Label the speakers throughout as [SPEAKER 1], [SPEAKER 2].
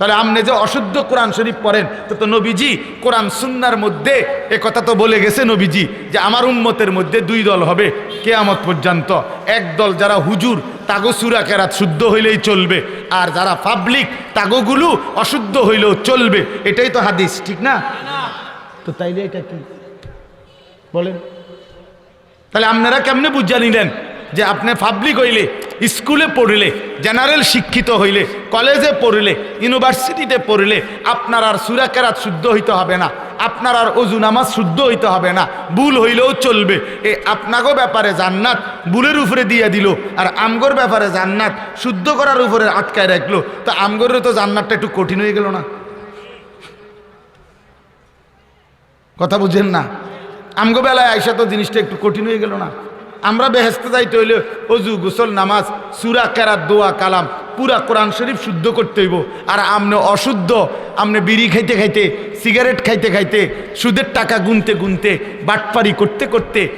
[SPEAKER 1] তাহলে আপনি যে অশুদ্ধ কোরআন শরীফ পড়েন, তো তো নবীজি কোরআন সুন্নার মধ্যে, এ কথা তো বলে গেছে নবীজি, যে আমার উম্মতের মধ্যে দুই দল হবে কেয়ামত পর্যন্ত। এক দল যারা হুজুর, তাগো সুরা কেরাত শুদ্ধ হইলেই চলবে, আর যারা পাবলিক তাগোগুলো অশুদ্ধ হইলেও চলবে। এটাই তো হাদিস, ঠিক না? তো তাইলে এটা কি? বলেন। তাহলে আপনারা কেমনে বুঝা নিলেন যে আপনি পাবলিক হইলে স্কুলে পড়লে জেনারেল শিক্ষিত হইলে কলেজে পড়লে ইউনিভার্সিটিতে পড়লে, আপনার আর সুরাকেরাত শুদ্ধ হইতে হবে না। আপনার আর অজু নামাজ শুদ্ধ হইতে হবে না। ভুল হইলেও চলবে। এ আপনাকেও ব্যাপারে জান্নাত ভুলের উপরে দিয়ে দিল, আর আমগর ব্যাপারে জান্নাত শুদ্ধ করার উপরে আটকায় রাখল। তো আমগরের তো জান্নাতটা একটু কঠিন হয়ে গেল না। কথা বুঝেন না? আমগো বেলায় আইসা তো জিনিসটা একটু কঠিন হয়ে গেল না। আমরা বেহেস্তে যাইতে হইলে অজু, গোসল, নামাজ, সুরা, কেরাত, দোয়া, কালাম পুরা কোরআন শরীফ শুদ্ধ করতে হইব। আর আমনে অশুদ্ধ, আমনে বিড়ি খাইতে খাইতে, সিগারেট খাইতে খাইতে, সুদের টাকা গুনতে গুনতে, বাটপারি করতে করতে,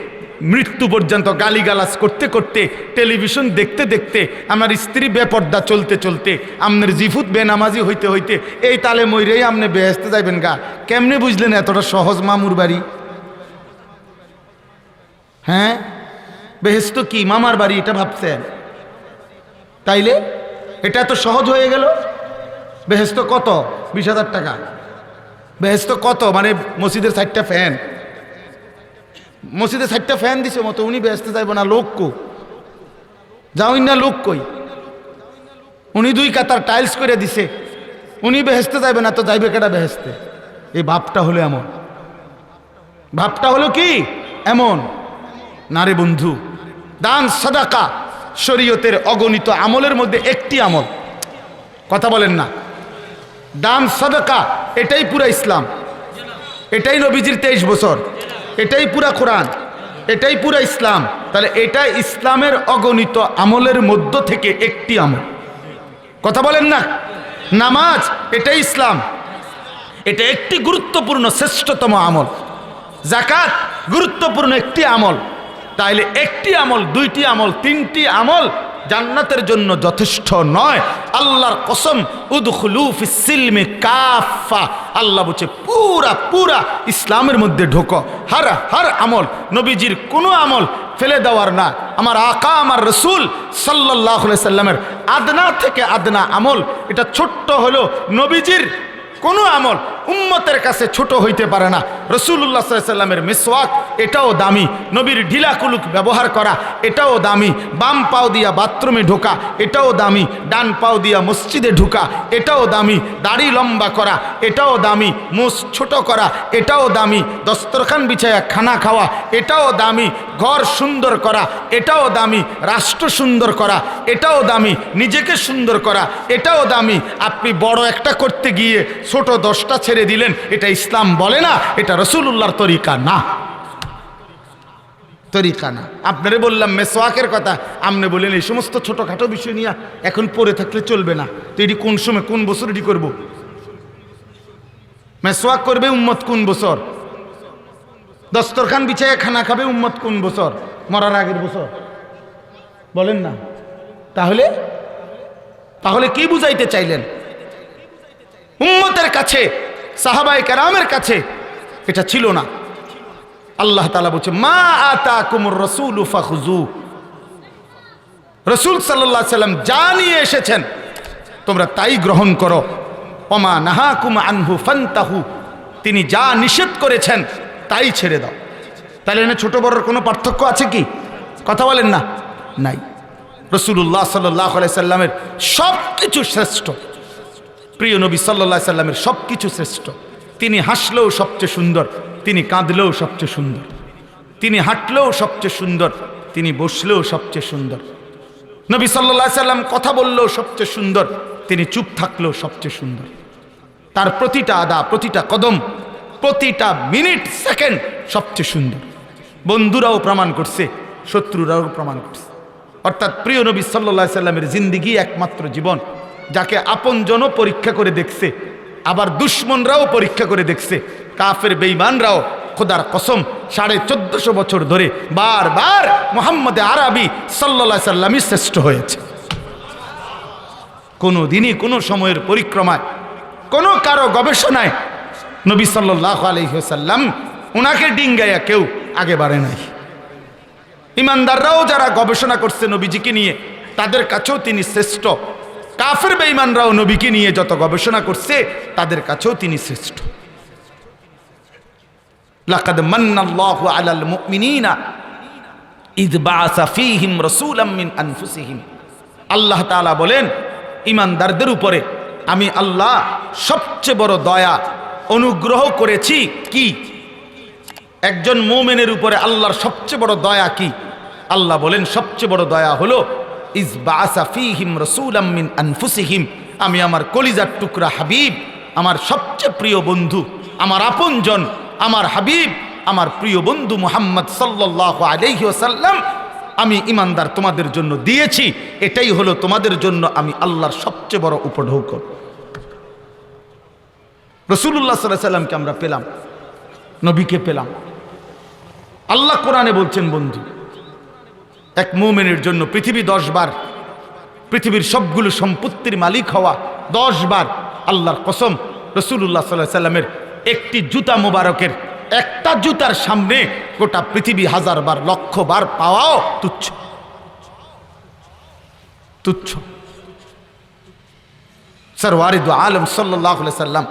[SPEAKER 1] মৃত্যু পর্যন্ত গালিগালাজ করতে করতে, টেলিভিশন দেখতে দেখতে, আমার স্ত্রী বেপর্দা চলতে চলতে, আমনের জিফুত বেনামাজি হইতে হইতে, এই তালে ময়রেই আমনে বেহেস্তে যাইবেন গা। কেমনে বুঝলেন এতটা সহজ মামুর বাড়ি? হ্যাঁ? বেহেস্ত কি, মামার বাড়ি, এটা ভাবছেন? তাইলে এটা এত সহজ হয়ে গেল? বেহেস্ত কত? বিশ হাজার টাকা। বেহেস্ত কত? মানে মসজিদের সাইডটা ফ্যান। মসজিদে সাইডটা ফ্যান দিছে মতো, উনি বেহেস্তে যাইব না, লোক কো যাওই না লোক কই? উনি দুই কাতার টাইলস করে দিছে। উনি বেহেস্তে যাইবে না, তো যাইবে কেটা বেহেস্তে এই ভাবটা হলো এমন। ভাবটা হলো কি? এমন। নারে বন্ধু দান, সদাকা, শরীয়তের অগণিত আমলের মধ্যে একটি আমল। কথা বলেন না। দান, সদাকা, এটাই পুরা ইসলাম। এটাই নবীজির তেইশ বছর। এটাই পুরা কোরআন। এটাই পুরা ইসলাম। তাহলে এটা ইসলামের অগণিত আমলের মধ্য থেকে একটি আমল। কথা বলেন না? নামাজ, এটাই ইসলাম। এটা একটি গুরুত্বপূর্ণ শ্রেষ্ঠতম আমল। জাকাত গুরুত্বপূর্ণ একটি আমল। তাইলে একটি আমল, দুইটি আমল, তিনটি আমল জান্নাতের জন্য যথেষ্ট নয়। আল্লাহর কসম, উদখুলু ফিসিলমে কাফা। আল্লাহ বলছে, পুরা পুরা ইসলামের মধ্যে ঢোকো। হার হার আমল, নবীজির কোনো আমল ফেলে দেওয়ার না। আমার আকা, আমার রসুল সাল্লাহ সাল্লামের আদনা থেকে আদনা আমল, এটা ছোট্ট হলো নবীজির কোনো আমল উম্মতের কাছে ছোট হইতে পারে না। রসুল্লাহ সাল্লামের মিসওয়াক এটাও দামি নবীর ঢিলা কুলুক ব্যবহার করা এটাও দামি বাম পাও দিয়া বাথরুমে ঢোকা এটাও দামি ডান পাও দিয়া মসজিদে ঢোকা এটাও দামি দাড়ি লম্বা করা এটাও দামি মুস ছোট করা এটাও দামি দস্তরখান বিছায়া খানা খাওয়া এটাও দামি ঘর সুন্দর করা এটাও দামি রাষ্ট্র সুন্দর করা এটাও দামি নিজেকে সুন্দর করা এটাও দামি আপনি বড় একটা করতে গিয়ে ছোট দশটা ছেড়ে দিলেন এটা ইসলাম বলে না এটা রসুল্লাহর তরিকা না। তরিকা না। আপনারে বললাম মেসোয়াকের কথা। আপনি বললেন, এই সমস্ত ছোটোখাটো বিষয় নিয়ে এখন পড়ে থাকলে চলবে না। তো এটি কোন সময়, কোন বছর এটি করব? মেসোয়াক করবে উম্মত কোন বছর? দস্তরখান বিছায় খানা খাবে উম্মত কোন বছর? মরার আগের বছর? বলেন না। তাহলে? তাহলে কি বুঝাইতে চাইলেন? উম্মতের কাছে সাহাবাই কারামের কাছে এটা ছিল না। আল্লাহ তালা বলছে, মা আতা কুমুর রসুল ফাহুজু রসুল সাল্লাহ সাল্লাম যা নিয়ে এসেছেন, তোমরা তাই গ্রহণ করো। অমা নাহা কুম আনহু ফান্তাহু। তিনি যা নিষেধ করেছেন, তাই ছেড়ে দাও। তাহলে এনে ছোট বড়র কোনো পার্থক্য আছে কি? কথা বলেন না। নাই। রসুল্লাহ সাল্লাহ সাল্লামের সব কিছু শ্রেষ্ঠ। প্রিয় নবী সাল্লা সাল্লামের সব কিছু শ্রেষ্ঠ। তিনি হাসলেও সবচেয়ে সুন্দর, তিনি কাঁদলেও সবচেয়ে সুন্দর। তিনি হাঁটলেও সবচেয়ে সুন্দর, তিনি বসলেও সবচেয়ে সুন্দর। নবী সাল্লা সাল্লাম কথা বললেও সবচেয়ে সুন্দর, তিনি চুপ থাকলেও সবচেয়ে সুন্দর। তার প্রতিটা আদা, প্রতিটা কদম, প্রতিটা মিনিট, সেকেন্ড সবচেয়ে সুন্দর। বন্ধুরাও প্রমাণ করছে, শত্রুরাও প্রমাণ করছে। অর্থাৎ প্রিয় নবী সাল্লা সাল্লামের জিন্দিগি একমাত্র জীবন, যাকে আপনজনও পরীক্ষা করে দেখছে আবার দুশ্মনরাও পরীক্ষা করে দেখছে। কাফের বেইমানরাও খোদার কসম সাড়ে চোদ্দশো বছর ধরে বারবার মোহাম্মদে আরবি সাল্লা সাল্লামই শ্রেষ্ঠ হয়েছে। কোনো দিনই কোনো সময়ের পরিক্রমায়, কোনো কারও গবেষণায় নবী সাল্লাহ আলহিহাল্লাম ওনাকে ডিঙ্গাইয়া কেউ আগে বাড়ে নাই। ইমানদাররাও যারা গবেষণা করছে নবীজিকে নিয়ে, তাদের কাছেও তিনি শ্রেষ্ঠ। কাফের বেঈমানরাও নবীকে নিয়ে যত গবেষণা করছে, তাদের কাছেও তিনি শ্রেষ্ঠ। লাকাদ মান্নাল্লাহু আলাল মুমিনিনা ইদ বাআসা ফীহিম রাসূলাম মিন আনফুসিহিম। আল্লাহ তাআলা বলেন ইমানদারদের উপরে আমি আল্লাহ সবচেয়ে বড় দয়া, অনুগ্রহ করেছি কি? একজন মোমেনের উপরে আল্লাহর সবচেয়ে বড় দয়া কি? আল্লাহ বলেন, সবচেয়ে বড় দয়া হলো ইস বাসা ফিহিম রসুলাম মিন আনফুসিহিম। আমি আমার কলিজার টুকরা হাবিব, আমার সবচেয়ে প্রিয় বন্ধু, আমার আপনজন, আমার হাবিব, আমার প্রিয় বন্ধু মোহাম্মদ সাল্লাহ আলাইহি ওসাল্লাম আমি ইমানদার তোমাদের জন্য দিয়েছি। এটাই হলো তোমাদের জন্য আমি আল্লাহর সবচেয়ে বড় উপঢৌক। রসুল্লাহ সাল্লাহ সাল্লামকে আমরা পেলাম, নবীকে পেলাম। আল্লাহ কোরআনে বলছেন, বন্ধু এক মোমেনের জন্য পৃথিবী দশ বার, পৃথিবীর সবগুলো সম্পত্তির মালিক হওয়া দশ বার আল্লাহর কসম রসুল্লাহ সাল্লাহ সাল্লামের একটি জুতা মোবারকের একটা জুতার সামনে গোটা পৃথিবী হাজার বার, লক্ষ বার পাওয়াও তুচ্ছ। তুচ্ছ। স্যার ওয়ারিদ আলম সাল্লাহ সাল্লাম,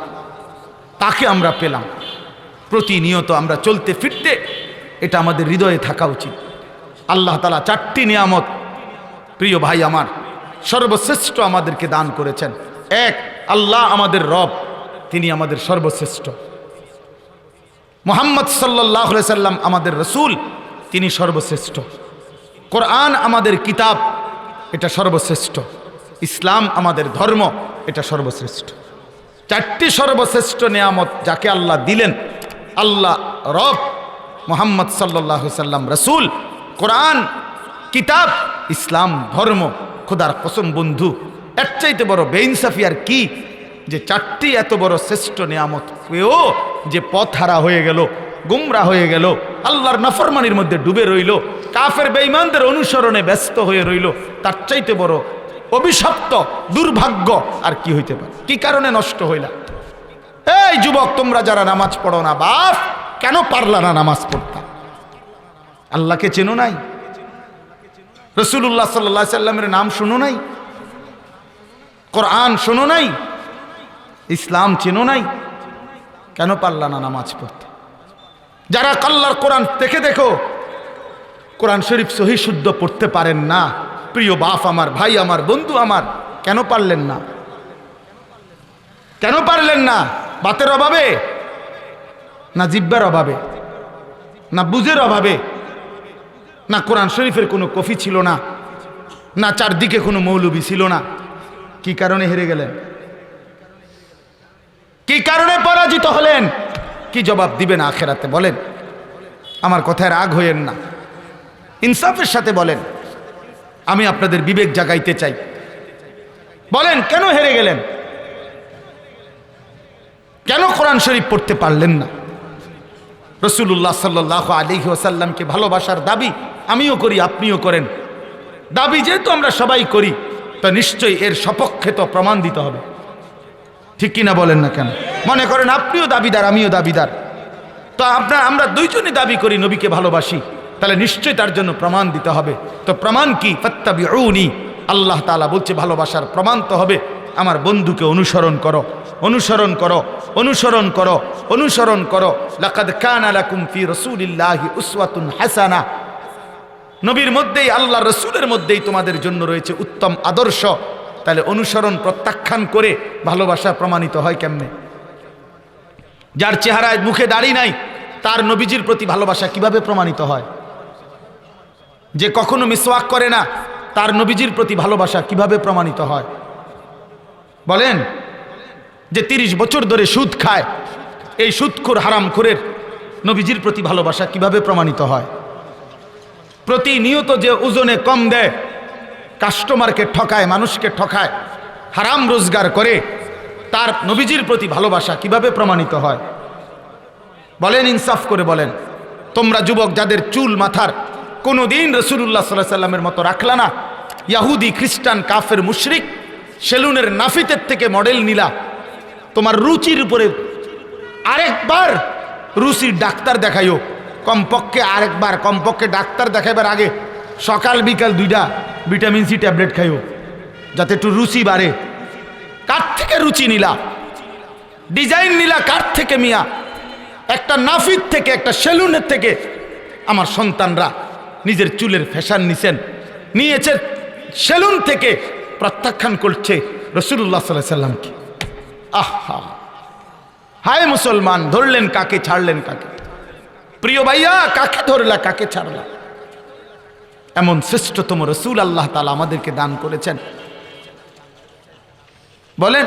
[SPEAKER 1] তাকে আমরা পেলাম। প্রতিনিয়ত আমরা চলতে ফিরতে এটা আমাদের হৃদয়ে থাকা উচিত। আল্লাহ তালা চারটি নিয়ামত, প্রিয় ভাই আমার, সর্বশ্রেষ্ঠ আমাদেরকে দান করেছেন। এক, আল্লাহ আমাদের রব, তিনি আমাদের সর্বশ্রেষ্ঠ। মোহাম্মদ সাল্লাহ সাল্লাম আমাদের রসুল, তিনি সর্বশ্রেষ্ঠ। কোরআন আমাদের কিতাব, এটা সর্বশ্রেষ্ঠ। ইসলাম আমাদের ধর্ম, এটা সর্বশ্রেষ্ঠ। চারটি সর্বশ্রেষ্ঠ নিয়ামত যাকে আল্লাহ দিলেন, আল্লাহ রব, মোহাম্মদ সাল্লাহ সাল্লাম রসুল কোরআন, কিতাব, ইসলাম, ধর্ম, খোদার কসম বন্ধু, এর চাইতে বড় বেইনসাফি আর কি? যে চারটি এত বড় শ্রেষ্ঠ নিয়ামত পেয়েও যে পথ হারা হয়ে গেল, গুমরা হয়ে গেল, আল্লাহর নফরমানির মধ্যে ডুবে রইল, কাফের বেঈমানদের অনুসরণে ব্যস্ত হয়ে রইল, তার চাইতে বড় অভিশপ্ত, দুর্ভাগ্য আর কি হইতে পারে? কি কারণে নষ্ট হইলা? এই যুবক, তোমরা যারা নামাজ পড়ো না, বাপ, কেন পারলা না নামাজ পড়তা? আল্লাহকে চেনো নাই? রসুল্লাহ সাল্লা সাল্লামের নাম শুনো নাই? কোরআন শোনো নাই? ইসলাম চেনো নাই? কেন পারলা না নামাজ পড়তে? যারা কাল্লার কোরআন দেখে দেখো, কোরআন শরীফ সহি শুদ্ধ পড়তে পারেন না। প্রিয় বাপ আমার, ভাই আমার, বন্ধু আমার, কেন পারলেন না? কেন পারলেন না? বাতের অভাবে? না জিব্বার অভাবে? না বুঝের অভাবে? না কোরআন শরীফের কোনো কফি ছিল না না চারদিকে কোনো মৌলবি ছিল না। কি কারণে হেরে গেলেন? কি কারণে পরাজিত হলেন? কি জবাব দিবেন আখেরাতে বলেন। আমার কথায় রাগ হইয়েন না। ইনসাফের সাথে বলেন। আমি আপনাদের বিবেক জাগাইতে চাই। বলেন, কেন হেরে গেলেন? কেন কোরআন শরীফ পড়তে পারলেন না? রসুল্লাহ সাল্লাহ আলী ওসাল্লামকে ভালোবাসার দাবি আমিও করি, আপনিও করেন। দাবি যেহেতু আমরা সবাই করি, তা নিশ্চয়ই এর সপক্ষে তো প্রমাণ দিতে হবে। ঠিক কিনা বলেন না কেন? মনে করেন আপনিও দাবিদার, আমিও দাবিদার। তো আপনার, আমরা দুইজনই দাবি করি, নবীকে ভালোবাসি। তাহলে নিশ্চয়ই তার জন্য প্রমাণ দিতে হবে। তো প্রমাণ কি? ফত্তাবি আল্লাহ তালা বলছে, ভালোবাসার প্রমাণ তো হবে। আমার বন্ধুকে অনুসরণ করো অনুসরণ করো অনুসরণ করো অনুসরণ করো। লাকাদ কানা লাকুম ফি রাসূলিল্লাহি উসওয়াতুন হাসানা। নবীর মধ্যেই আল্লাহ রসুলের মধ্যেই তোমাদের জন্য রয়েছে উত্তম আদর্শ। তাহলে অনুসরণ প্রত্যাখ্যান করে ভালোবাসা প্রমাণিত হয় কেমনে? যার চেহারায় মুখে দাড়ি নাই, তার নবীজির প্রতি ভালোবাসা কীভাবে প্রমাণিত হয়? যে কখনো মিসওয়াক করে না, তার নবীজির প্রতি ভালোবাসা কীভাবে প্রমাণিত হয়? বলেন যে তিরিশ বছর ধরে সুদ খায়। এই সুদখোর হারামখোরের নবীজির প্রতি ভালোবাসা কীভাবে প্রমাণিত হয়? প্রতিনিয়ত যে ওজনে কম দেয়, কাস্টমারকে ঠকায়, মানুষকে ঠকায়, হারাম রোজগার করে, তার নবীজির প্রতি ভালোবাসা কীভাবে প্রমাণিত হয়? বলেন, ইনসাফ করে বলেন, তোমরা যুবক যাদের চুল মাথার কোনো দিন রসুল্লাহ সাল্লাহ সাল্লামের মতো রাখলা না, ইয়াহুদি, খ্রিস্টান, কাফের, মুশরিক সেলুনের নাফিতের থেকে মডেল নিলা। তোমার রুচির উপরে আরেকবার রুচির ডাক্তার দেখাইও। কমপক্ষে আরেকবার, কমপক্ষে ডাক্তার দেখাইবার আগে সকাল বিকাল দুইটা ভিটামিন সি ট্যাবলেট খাইও, যাতে একটু রুচি বাড়ে। কার থেকে রুচি নিলা? ডিজাইন নিলা কার থেকে মিয়া? একটা নাফির থেকে, একটা সেলুনের থেকে। আমার সন্তানরা নিজের চুলের ফ্যাশন নিছেন। নিয়েছে সেলুন থেকে প্রত্যাখ্যান করছে রসুল্লাহ সাল্লাহ সাল্লামকে। আহা হায় মুসলমান, ধরলেন কাকে, ছাড়লেন কাকে? প্রিয় ভাইয়া, কাকে ধরলা, কাকে ছাড়লা? এমন শ্রেষ্ঠতম রসুল আল্লাহ তালা আমাদেরকে দান করেছেন। বলেন,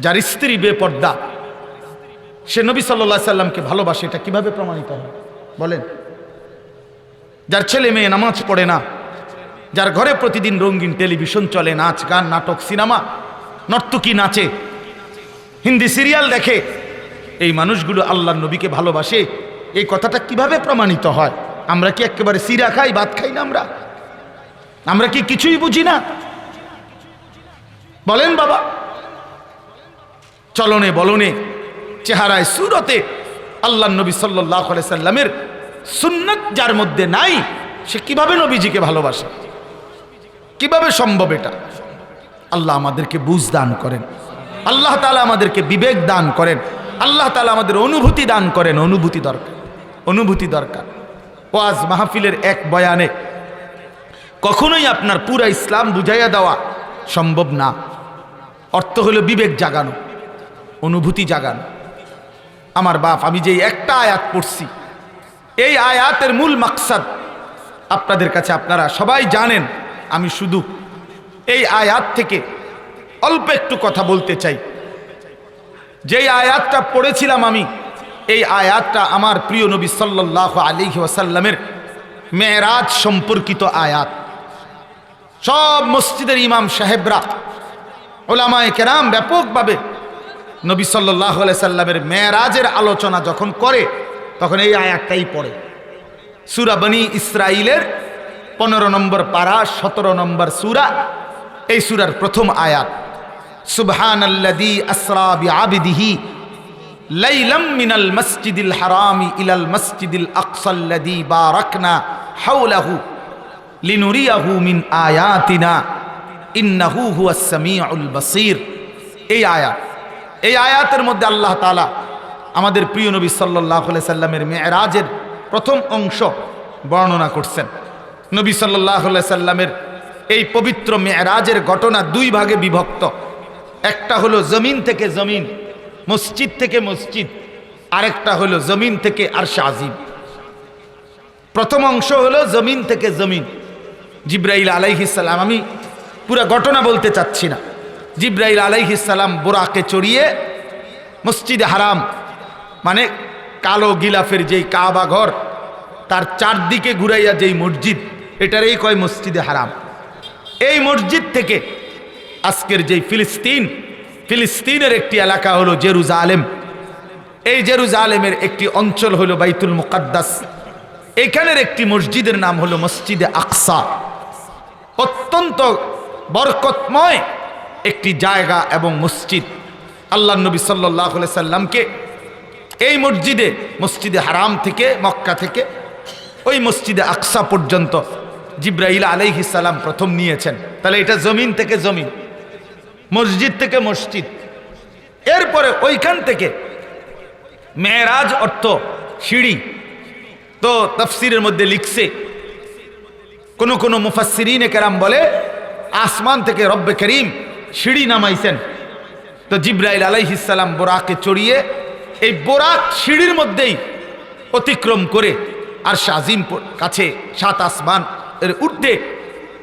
[SPEAKER 1] যার স্ত্রী বেপর্দা, সে নবী সাল্লা সাল্লামকে ভালোবাসে, এটা কীভাবে প্রমাণিত হয়? বলেন, যার ছেলে মেয়ে নামাজ পড়ে না যার ঘরে প্রতিদিন রঙিন টেলিভিশন চলে, নাচ, গান, নাটক, সিনেমা, নর্তকী নাচে, হিন্দি সিরিয়াল দেখে। এই মানুষগুলো আল্লাহ নবীকে ভালোবাসে। এই কথাটা কীভাবে প্রমাণিত হয়? আমরা কি একেবারে সিরা খাই, ভাত খাই না আমরা? আমরা কি কিছুই বুঝি না? বলেন বাবা। চলনে বলনে, চেহারায়, সুরতে আল্লাহ নবী সাল্লাহ সাল্লামের সুন্নত যার মধ্যে নাই, সে কীভাবে নবীজিকে ভালোবাসে? কীভাবে সম্ভব এটা? আল্লাহ আমাদেরকে বুঝ দান করেন। আল্লাহ তালা আমাদেরকে বিবেক দান করেন। আল্লাহ তালা আমাদের অনুভূতি দান করেন। অনুভূতি দরকার। অনুভূতি দরকার। ওয়াজ মাহফিলের এক বয়ানে, কখনোই আপনার পুরা ইসলাম বুঝাইয়া দেওয়া সম্ভব না। অর্থ হলো বিবেক জাগানো, অনুভূতি জাগানো। আমার বাপ, আমি যে একটা আয়াত পড়ছি, এই আয়াতের মূল মাকসাদ আপনাদের কাছে আপনারা সবাই জানেন। আমি শুধু এই আয়াত থেকে অল্প একটু কথা বলতে চাই। যেই আয়াতটা পড়েছিলাম আমি, এই আয়াতটা আমার প্রিয় নবী সাল্লাহ আলী ওয়াসাল্লামের মেয়েরাজ সম্পর্কিত আয়াত। সব মসজিদের ইমাম সাহেবরা, ওলামায় কেরাম ব্যাপকভাবে নবী সাল্লাহ সাল্লামের মেয়েরাজের আলোচনা যখন করে, তখন এই আয়াতটাই পড়ে। সুরা বনি ইসরাইলের পনেরো নম্বর পারা, সতেরো নম্বর সুরা। এই সুরার প্রথম আয়াত। সুবহান আল্লাদি আসরা বিআবিদিহি লাইলাম মিনাল মসজিদিল হারামি ইলাল মসজিদিল আকসাল্লাদি বারাকনা হাওলাহু লিনুরিয়াহু মিন আয়াতিনা ইন্নাহু হুয়াস সামিউল বাসীর। এই আয়াত। এই আয়াতের মধ্যে আল্লাহ তাআলা আমাদের প্রিয় নবী আলাইহি সাল্লামের মেয়েরাজের প্রথম অংশ বর্ণনা করছেন। নবী আলাইহি সাল্লামের এই পবিত্র মেয়েরাজের ঘটনা দুই ভাগে বিভক্ত। একটা হলো জমিন থেকে জমিন, মসজিদ থেকে মসজিদ, আরেকটা হলো জমিন থেকে আর আজিম প্রথম অংশ হলো জমিন থেকে জমিন। জিব্রাইল আলাইহিসাল্লাম আমি পুরো ঘটনা বলতে চাচ্ছি না। জিব্রাইল আলাইহিসাল্লাম বোরাকে চড়িয়ে মসজিদে হারাম মানে কালো গিলাফের যেই কাবা ঘর, তার চারদিকে ঘুরাইয়া যেই মসজিদ এটারই কয় মসজিদে হারাম। এই মসজিদ থেকে আজকের যেই ফিলিস্তিন, ফিলিস্তিনের একটি এলাকা হলো জেরুজালেম। এই জেরুজালেমের একটি অঞ্চল হলো বাইতুল মুকাদ্দাস। এখানের একটি মসজিদের নাম হলো মসজিদে আকসা। অত্যন্ত বরকতময় একটি জায়গা এবং মসজিদ। আল্লাহ নবী সাল্লাহ সাল্লামকে এই মসজিদে মসজিদে হারাম থেকে, মক্কা থেকে ওই মসজিদে আকসা পর্যন্ত জিব্রাহিল আলাইহিসাল্লাম প্রথম নিয়েছেন। তাহলে এটা জমিন থেকে জমিন, মসজিদ থেকে মসজিদ। এরপরে ওইখান থেকে মেয়েরাজ অর্থ সিঁড়ি, তো তফসিরের মধ্যে লিখছে, কোন কোন মুফাসিরিন কেরাম বলে, আসমান থেকে রব্বে করিম সিঁড়ি নামাইছেন। তো জিব্রাইল আলাইহিসাল্লাম বোরাকে চড়িয়ে এই বোরাক সিঁড়ির মধ্যেই অতিক্রম করে আর শাহিম কাছে সাত আসমান এর ঊর্ধ্বে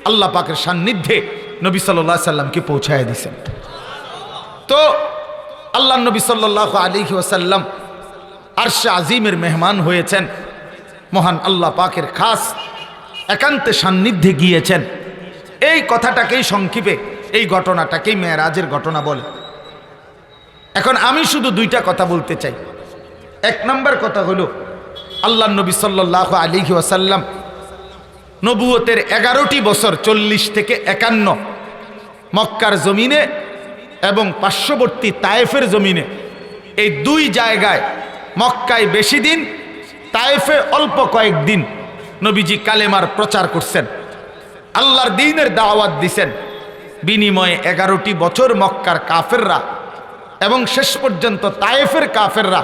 [SPEAKER 1] আল্লাহ পাকের সান্নিধ্যে নবী সাল্লাহ সাল্লামকে পৌঁছায় দিছেন তো আল্লাহ নবী সাল্লাহ আলী ওসাল্লাম আরশা আজিমের মেহমান হয়েছেন। মহান আল্লাহ পাকের খাস একান্তে সান্নিধ্যে গিয়েছেন। এই কথাটাকেই সংক্ষেপে, এই ঘটনাটাকেই মেয়েরাজের ঘটনা বলে। এখন আমি শুধু দুইটা কথা বলতে চাই। এক নম্বর কথা হলো, আল্লাহ নবী সাল্লাহ আলী ওয়াসাল্লাম নবুয়তের এগারোটি বছর চল্লিশ থেকে একান্ন। মক্কার জমিনে এবং পার্শ্ববর্তী তায়েফের জমিনে। এই দুই জায়গায় মক্কায় বেশি দিন, তায়েফে অল্প কয়েকদিন নবীজি কালেমার প্রচার করছেন। আল্লাহর দিনের দাওয়াত দিছেন। বিনিময়ে এগারোটি বছর মক্কার কাফেররা এবং শেষ পর্যন্ত তায়েফের কাফেররা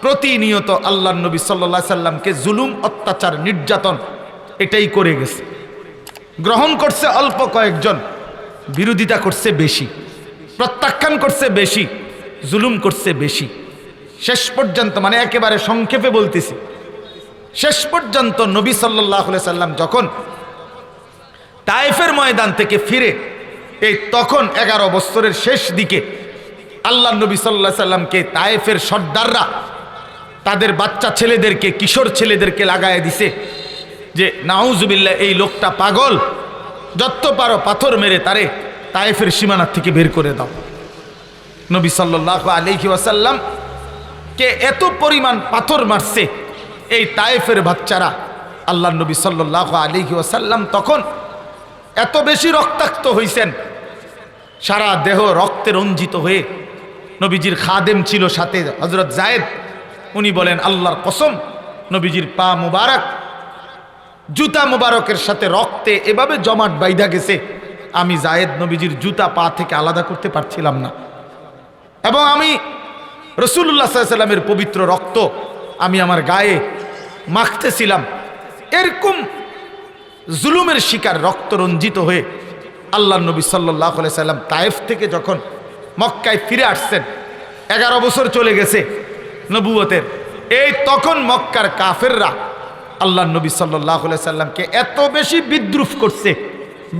[SPEAKER 1] প্রতিনিয়ত আল্লাহ নবী সাল্লা সাল্লামকে জুলুম, অত্যাচার, নির্যাতন এটাই করে গেছে। গ্রহণ করছে অল্প কয়েকজন, বিরোধিতা করছে বেশি, প্রত্যাখ্যান করছে বেশি, জুলুম করছে বেশি। শেষ পর্যন্ত মানে একেবারে সংক্ষেপে বলতেছি, শেষ পর্যন্ত নবী সাল্লাহ সাল্লাম যখন তায়েফের ময়দান থেকে ফিরে, এই তখন এগারো বছরের শেষ দিকে আল্লাহ নবী সাল্লাহ সাল্লামকে তায়েফের সর্দাররা তাদের বাচ্চা ছেলেদেরকে, কিশোর ছেলেদেরকে লাগায় দিছে। যে নাউজুবিল্লা এই লোকটা পাগল। যত পারো পাথর মেরে তারে তায়েফের সীমানার থেকে বের করে দাও। নবী সাল্লাহ আলহি ওয়াসাল্লাম কে এত পরিমাণ পাথর মারছে, এই তায়েফের বাচ্চারা আল্লাহ নবী সাল্লাহ আলহি ওয়াসাল্লাম তখন এত বেশি রক্তাক্ত হইছেন। সারা দেহ রক্তে রঞ্জিত হয়ে নবীজির খাদেম ছিল সাথে হজরত জায়েদ। উনি বলেন, আল্লাহর কসম, নবীজির পা মুবারক জুতা মুবারকের সাথে রক্তে এভাবে জমাট বাইধা গেছে, আমি জায়েদ নবীজির জুতা পা থেকে আলাদা করতে পারছিলাম না। এবং আমি রসুল্লাহ সাল্লামের পবিত্র রক্ত আমি আমার গায়ে মাখতেছিলাম। এরকম জুলুমের শিকার রক্ত রঞ্জিত হয়ে আল্লাহ নবী সাল্লাহ সাল্লাম তায়েফ থেকে যখন মক্কায় ফিরে আসছেন, এগারো বছর চলে গেছে নবুয়তের। এই তখন মক্কার কাফেররা আল্লাহ নবী সাল্লাহ সাল্লামকে এত বেশি বিদ্রুপ করছে,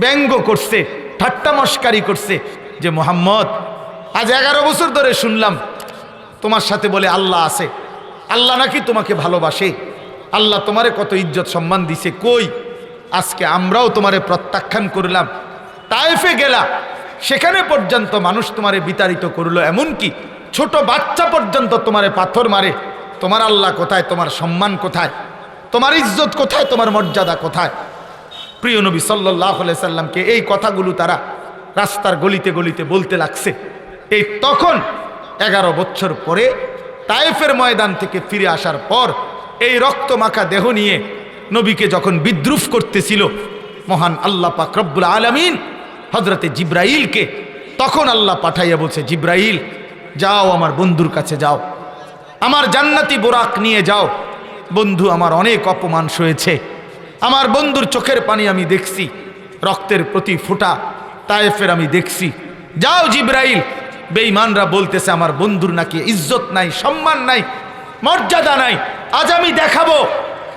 [SPEAKER 1] ব্যঙ্গ করছে, ঠাট্টা মস্কারি করছে যে, মোহাম্মদ, আজ এগারো বছর ধরে শুনলাম, তোমার সাথে বলে আল্লাহ আছে। আল্লাহ নাকি তোমাকে ভালোবাসে? আল্লাহ তোমারে কত ইজ্জত সম্মান দিছে, কই? আজকে আমরাও তোমারে প্রত্যাখ্যান করলাম। তাইফে গেলা, সেখানে পর্যন্ত মানুষ তোমারে বিতাড়িত করল এমনকি ছোট বাচ্চা পর্যন্ত তোমারে পাথর মারে। তোমার আল্লাহ কোথায়? তোমার সম্মান কোথায়? তোমার ইজ্জত কোথায়? তোমার মর্যাদা কোথায়? প্রিয় নবী সাল্লাহ সাল্লামকে এই কথাগুলো তারা রাস্তার গলিতে গলিতে বলতে লাগছে। এই তখন এগারো বছর পরে তায়েফের ময়দান থেকে ফিরে আসার পর এই রক্ত মাখা দেহ নিয়ে নবীকে যখন বিদ্রুপ করতেছিল, মহান আল্লাহ পাক রব্বুল আলমিন হজরতে জিব্রাইলকে তখন আল্লাহ পাঠাইয়া বলছে, জিব্রাইল, যাও আমার বন্ধুর কাছে যাও। আমার জান্নাতি বোরাক নিয়ে যাও। বন্ধু, আমার অনেক অপমান সয়েছে। আমার বন্ধুর চোখের পানি আমি দেখছি, রক্তের প্রতি ফুটা তায়েফের আমি দেখছি। যাও জিব্রাইল, বেঈমানরা বলতেছে, আমার বন্ধুর নাকি ইজ্জত নাই, সম্মান নাই, মর্যাদা নাই, আজ আমি দেখাবো,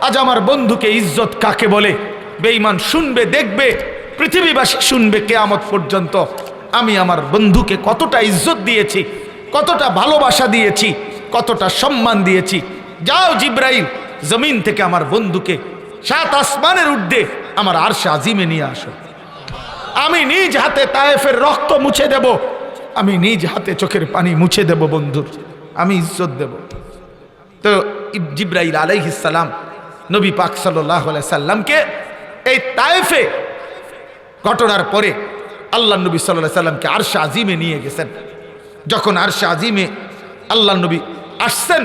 [SPEAKER 1] আজ আমার বন্ধুকে ইজ্জত কাকে বলে? বেঈমান শুনবে, দেখবে, পৃথিবীবাসী শুনবে কেয়ামত পর্যন্ত আমি আমার বন্ধুকে কতটা ইজ্জত দিয়েছি, কতটা ভালোবাসা দিয়েছি, কতটা সম্মান দিয়েছি। যাও জিব্রাইল জমিন থেকে আমার বন্ধুকে সাত আসমানের ঊর্ধ্বে আমার আরশে আজিমে নিয়ে আসো। আমি নিজ হাতে তায়েফের রক্ত মুছে দেব। আমি নিজ হাতে চোখের পানি মুছে দেব বন্ধুর আমি ইজ্জত দেব। তো জিব্রাইল আলাইহিসাল্লাম নবী পাক সাল্লাহ সাল্লামকে এই তায়েফে ঘটনার পরে আল্লাহ নবী সাল্লাহ সাল্লামকে আরশা আজিমে নিয়ে গেছেন। যখন আরশা আজিমে আল্লাহ নবী আসছেন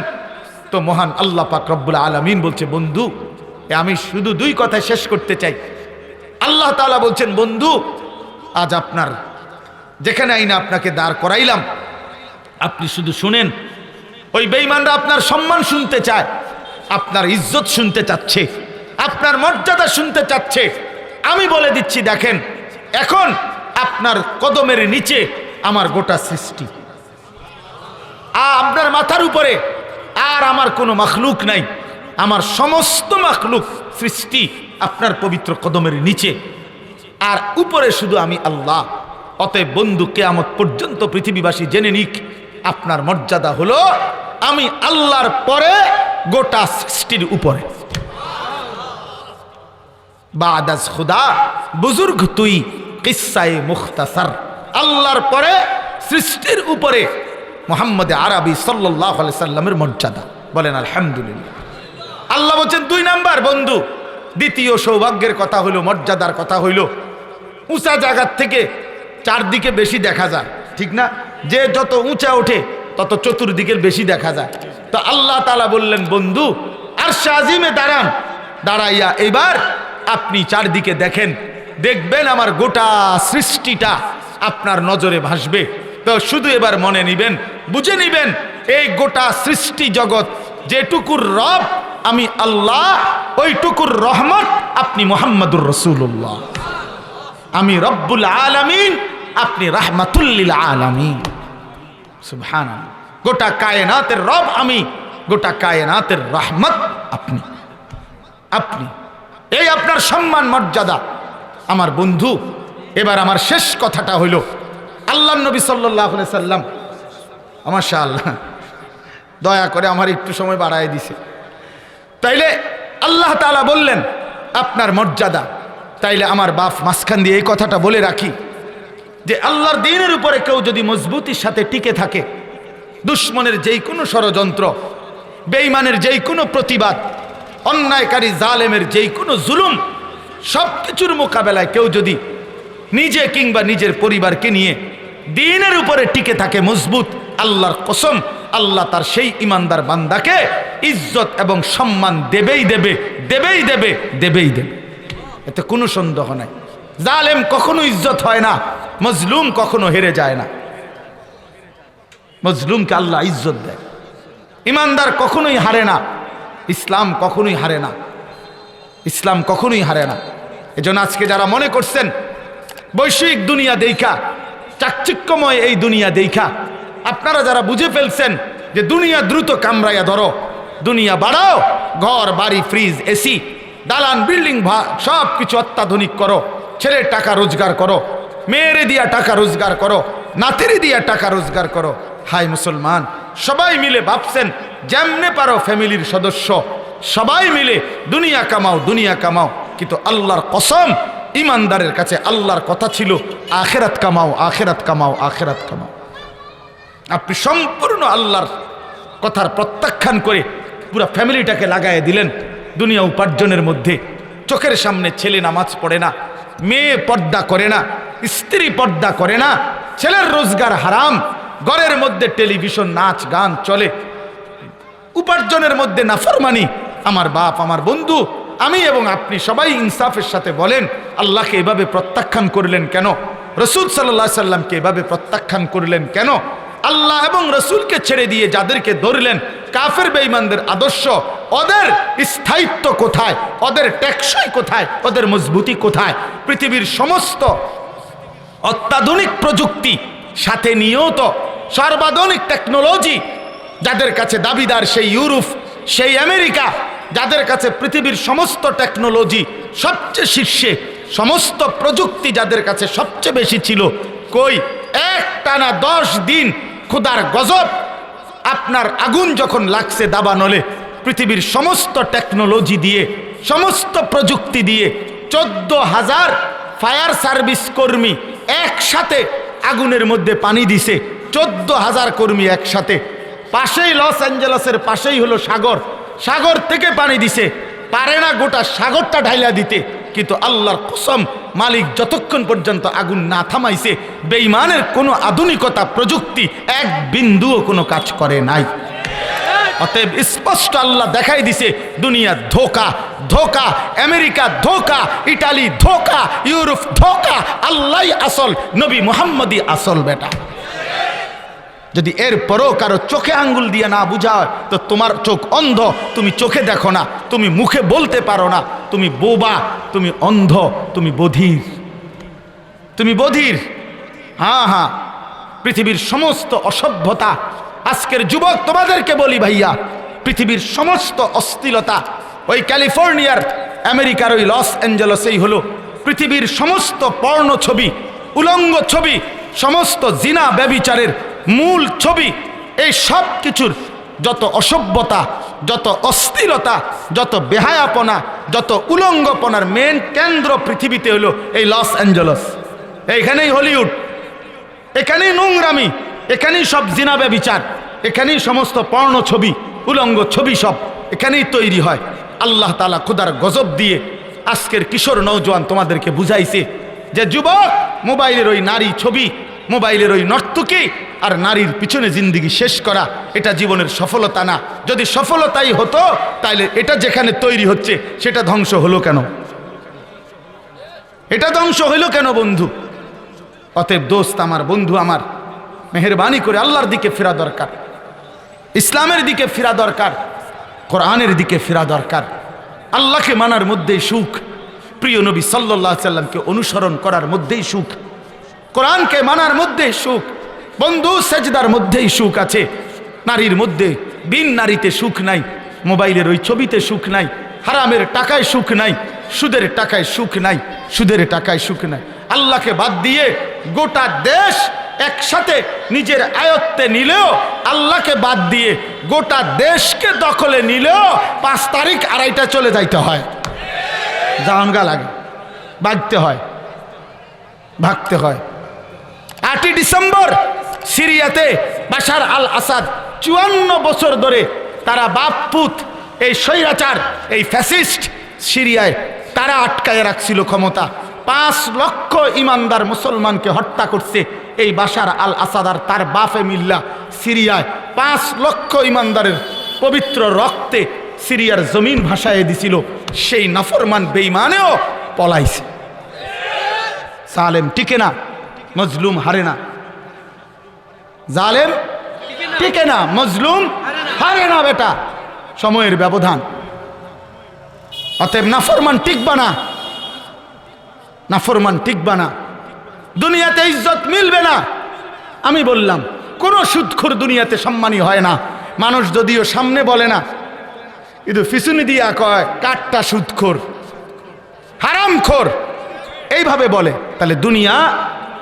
[SPEAKER 1] তো মহান আল্লাহ পাক রব্বুল আলমিন বলছে, বন্ধু আমি শুধু দুই কথা শেষ করতে চাই। আল্লাহ তাআলা বলছেন, বন্ধু, আজ আপনার যেখানে আইনা আপনাকে দাঁড় করাইলাম, আপনি শুধু শুনেন। ওই বেঈমানরা আপনার সম্মান শুনতে চায়, আপনার ইজ্জত শুনতে চাচ্ছে, আপনার মর্যাদা শুনতে চাচ্ছে। আমি বলে দিচ্ছি, দেখেন, এখন আপনার কদমের নিচে আমার গোটা সৃষ্টি। আপনার মাথার উপরে আর আমার কোনো মাখলুক নাই। আমার সমস্ত মাখলুক সৃষ্টি আপনার পবিত্র কদমের নিচে। আর উপরে শুধু আমি আল্লাহ। অতএব বন্ধু, কেয়ামত পর্যন্ত পৃথিবীবাসী জেনে নিক, আপনার মর্যাদা হলো আমি আল্লাহর পরে গোটা সৃষ্টির উপরে। বাদাস খুদা, বুজুর্গ তুই কিসাই মুখতাসার। আল্লাহর পরে সৃষ্টির উপরে মোহাম্মদ আরবি সাল্লাহ সাল্লামের মর্যাদা। বলেন, আলহামদুলিল্লাহ। আল্লাহ বলছেন, দুই নাম্বার বন্ধু। দ্বিতীয় সৌভাগ্যের কথা হইল, মর্যাদার কথা হইল। উঁচা জায়গার থেকে চারদিকে বেশি দেখা যায়, ঠিক না? যে যত উঁচা ওঠে, তত চতুর্দিকের বেশি দেখা যায়। তো আল্লাহ তালা বললেন, বন্ধু আর শাজিমে দাঁড়ান। দাঁড়াইয়া এবার আপনি চারদিকে দেখেন, দেখবেন আমার গোটা সৃষ্টিটা আপনার নজরে ভাসবে। তো শুধু এবার মনে নিবেন, বুঝে নিবেন, এই গোটা সৃষ্টি জগৎ যেটুকুর রব, আমি আল্লাহ, ওইটুকুর রহমত, আপনি মোহাম্মদুর রসুল্লাহ আমি রব্বুল আলামিন, আপনি রাহমাতুল্লিল আলামিন। সুবহান গোটা কায়নাতের রব আমি, গোটা কায়নাতের রহমত আপনি। আপনি। এই আপনার সম্মান মর্যাদা। আমার বন্ধু, এবার আমার শেষ কথাটা হইল আল্লাহ নবী সাল্লাহ সাল্লাম আমার আল্লাহ দয়া করে আমার একটু সময় বাড়ায় দিছে। তাইলে আল্লাহ তাআলা বললেন, আপনার মর্যাদা, তাইলে আমার বাপ মাঝখান দিয়ে এই কথাটা বলে রাখি, যে আল্লাহর দিনের উপরে কেউ যদি মজবুতির সাথে টিকে থাকে, দুশ্মনের যেই কোনো ষড়যন্ত্র বেইমানের যেই কোনো প্রতিবাদ, অন্যায়কারী জালেমের যেই কোনো জুলুম সব কিছুর মোকাবেলায় কেউ যদি নিজে কিংবা নিজের পরিবারকে নিয়ে দিনের উপরে টিকে থাকে মজবুত, আল্লাহর কসম, আল্লাহ তার সেই ইমানদার বান্দাকে ইজ্জত এবং সম্মান দেবেই দেবে দেবেই দেবে দেবেই দেবে। এতে কোনো সন্দেহ নাই। জালেম কখনো ইজ্জত হয় না, মজলুম কখনো হেরে যায় না। মজলুমকে আল্লাহ ইজ্জত দেয়। ইমানদার কখনোই হারে না, ইসলাম কখনোই হারে না, ইসলাম কখনোই হারে না। এজন্য আজকে যারা মনে করছেন, বৈশ্বিক দুনিয়া দেখা চাকচিক্যময় এই দুনিয়া দেখা। আপনারা যারা বুঝে ফেলছেন যে দুনিয়া দ্রুত কামড়াইয়া ধরো, দুনিয়া বাড়াও, ঘর, বাড়ি ফ্রিজ এসি দালান বিল্ডিং ভা সব কিছু অত্যাধুনিক করো, ছেলের টাকা রোজগার করো, মেয়েরে দিয়া টাকা রোজগার করো, নাতিরে দিয়া টাকা রোজগার করো। হাই মুসলমান, সবাই মিলে ভাবছেন যেমনে পারো ফ্যামিলির সদস্য, সবাই মিলে দুনিয়া কামাও দুনিয়া কামাও, কিন্তু আল্লাহর কসম ইমানদারের কাছে আল্লাহর কথা ছিল, আখেরাত কামাও আখেরাত কামাও আখেরাত কামাও। আপনি সম্পূর্ণ আল্লাহর কথার প্রত্যাখ্যান করে পুরো ফ্যামিলিটাকে লাগাই দিলেন, দুনিয়া উপার্জনের মধ্যে। চোখের সামনে ছেলে নামাজ পড়ে না, মেয়ে পর্দা করে না, স্ত্রী পর্দা করে না, ছেলের রোজগার হারাম, ঘরের মধ্যে টেলিভিশন, নাচ, গান চলে। উপার্জনের মধ্যে নাফরমানি। আমার বাপ, আমার বন্ধু আমি এবং আপনি সবাই ইনসাফের সাথে বলেন, আল্লাহকে এভাবে প্রত্যাখ্যান করলেন কেন? রসুল সাল্লাহ সাল্লামকে এভাবে প্রত্যাখ্যান করলেন কেন? আল্লাহ এবং রসুলকে ছেড়ে দিয়ে যাদেরকে ধরলেন, কাফের বেঈমানদের আদর্শ, ওদের স্থায়িত্ব কোথায়? ওদের টেকসই কোথায়? ওদের মজবুতি কোথায়? পৃথিবীর সমস্ত অত্যাধুনিক প্রযুক্তি সাথে নিয়েও তো সর্বাধুনিক টেকনোলজি, যাদের কাছে দাবিদার সেই ইউরোপ, সেই আমেরিকা যাদের কাছে পৃথিবীর সমস্ত টেকনোলজি সবচেয়ে শীর্ষে, সমস্ত প্রযুক্তি যাদের কাছে সবচেয়ে বেশি ছিল, কই? এক টানা দশ দিন ক্ষুদার গজব। আপনার আগুন যখন লাগছে দাবানলে পৃথিবীর সমস্ত টেকনোলজি দিয়ে, সমস্ত প্রযুক্তি দিয়ে চোদ্দ হাজার ফায়ার সার্ভিস কর্মী একসাথে আগুনের মধ্যে পানি দিছে। চোদ্দ হাজার কর্মী একসাথে। পাশেই লস অ্যাঞ্জেলসের পাশেই হলো সাগর। সাগর থেকে পানি দিছে। পারে না গোটা সাগরটা ঢাইলা দিতে। কিন্তু আল্লাহর কসম, মালিক যতক্ষণ পর্যন্ত আগুন না থামাইছে বেইমানের কোনো আধুনিকতা, প্রযুক্তি এক বিন্দুও কোনো কাজ করে নাই। অতএব স্পষ্ট আল্লাহ দেখাই দিছে, দুনিয়া ধোকা ধোকা, আমেরিকা ধোকা, ইটালি ধোকা, ইউরোপ ধোকা আল্লাহ আসল, নবী মোহাম্মদী আসল বেটা। যদি এর পরও কারও চোখে আঙ্গুল দিয়ে না বুঝায়, তো তোমার চোখ অন্ধ, তুমি চোখে দেখো না, তুমি মুখে বলতে পারো না, তুমি বোবা, তুমি অন্ধ, তুমি বধির। তুমি বধির। হ্যাঁ হ্যাঁ পৃথিবীর সমস্ত অসভ্যতা, আজকের যুবক তোমাদেরকে বলি ভাইয়া, পৃথিবীর সমস্ত অস্থিলতা ওই ক্যালিফোর্নিয়ার, আমেরিকার ওই লস অ্যাঞ্জেলসেই হলো, পৃথিবীর সমস্ত পর্ণ ছবি, উলঙ্গ ছবি, সমস্ত জিনা ব্যবিচারের মূল ছবি, এই সব কিছুর যত অসভ্যতা, যত অস্থিরতা, যত বেহায়াপনা, যত উলঙ্গপনার মেন কেন্দ্র পৃথিবীতে হলো এই লস অ্যাঞ্জেলস। এইখানেই হলিউড, এখানেই নোংরামি, এখানেই সব জিনাবে বিচার এখানেই সমস্ত পর্ণ ছবি, উলঙ্গ ছবি সব এখানেই তৈরি হয়। আল্লাহ তালা খুদার গজব দিয়ে আজকের কিশোর নৌজওয়ান তোমাদেরকে বুঝাইছে যে, যুবক, মোবাইলের ওই নারী ছবি, মোবাইলের ওই নর্তকী আর নারীর পিছনে জিন্দিগি শেষ করা, এটা জীবনের সফলতা না। যদি সফলতাই হতো তাহলে এটা যেখানে তৈরি হচ্ছে, সেটা ধ্বংস হলো কেন? এটা ধ্বংস হইল কেন বন্ধু? অতএব দোস্ত আমার, বন্ধু আমার, মেহরবানি করে আল্লাহর দিকে ফেরা দরকার। ইসলামের দিকে ফেরা দরকার, কোরআনের দিকে ফেরা দরকার। আল্লাহকে মানার মধ্যেই সুখ। প্রিয় নবী সাল্লাহ সাল্লামকে অনুসরণ করার মধ্যেই সুখ। কোরআনকে মানার মধ্যেই সুখ। বন্ধু, সেজদার মধ্যেই সুখ আছে। নারীর মধ্যে বিন নারীতে সুখ নাই, মোবাইলের ওই ছবিতে সুখ নাই, হারামের টাকায় সুখ নাই, সুদের টাকায় সুখ নাই, সুদের টাকায় সুখ নাই। আল্লাহকে বাদ দিয়ে গোটা দেশ একসাথে নিজের আয়ত্তে নিলেও, আল্লাহকে বাদ দিয়ে গোটা দেশকে দখলে নিলেও পাঁচ তারিখ আড়াইটা চলে যাইতে হয়। জানগা লাগে বাঁচতে হয়, ভাগতে হয়। আটই ডিসেম্বর সিরিয়াতে বাশার আল আসাদ চুয়ান্ন বছর ধরে তারা বাপপুত, এই স্বৈরাচার, এই ফ্যাসিস্ট সিরিয়ায় তারা আটকায় রাখছিল ক্ষমতা। পাঁচ লক্ষ ইমানদার মুসলমানকে হত্যা করছে এই বাশার আল আসাদ আর তার বাফে মিল্লা সিরিয়ায়। পাঁচ লক্ষ ইমানদারের পবিত্র রক্তে সিরিয়ার জমিন ভাসায় দিছিল। সেই নাফরমান বেইমানেও পলাইছে। সালেম টিকে না, মজলুম হারে না। জালেম, টিকে না, মজলুম, হারে না বেটা। সময়ের ব্যবধান। অতএব নাফরমান টিকবা না। নাফরমান টিকবা না। দুনিয়াতে ইজ্জত মিলবে না। আমি বললাম, কোনো সুদখোর দুনিয়াতে সম্মানী হয় না। মানুষ যদিও সামনে বলে না, কিন্তু ফিসুনি দিয়া কয়, কাঠটা সুদখোর হারামখোর এইভাবে বলে। তাহলে দুনিয়া,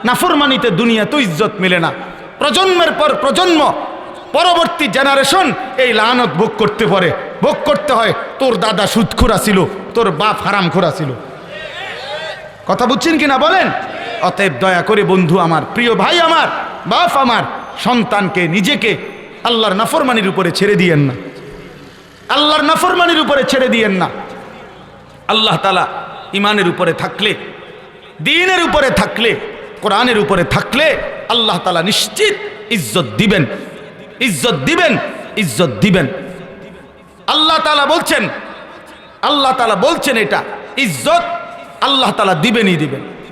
[SPEAKER 1] নাফরমানিতে দুনিয়া তো ইজ্জত মিলে না। প্রজন্মের পর প্রজন্ম, পরবর্তী জেনারেশন এই লানত ভোগ করতে পারে। ভোগ করতে হয়, তোর দাদা সুদখোরা ছিল, তোর বাপ হারামখোরা ছিল। কথা বুঝছেন কিনা বলেন? অতএব দয়া করে বন্ধু আমার, প্রিয় ভাই আমার, বাপ আমার, সন্তানকে, নিজেকে আল্লাহর নাফরমানির উপরে ছেড়ে দিয়েন না। আল্লাহর নাফরমানির উপরে ছেড়ে দিয়েন না। আল্লাহ তালা ইমানের উপরে থাকলে, দিনের উপরে থাকলে কোরআনের উপরে থাকলে আল্লাহ তালা নিশ্চিত ইজ্জত দিবেন। ইজ্জত দিবেন ইজ্জত দিবেন। আল্লাহ তালা বলছেন, আল্লাহ তালা বলছেন এটা, ইজ্জত আল্লাহ তালা দিবেনই দিবেন।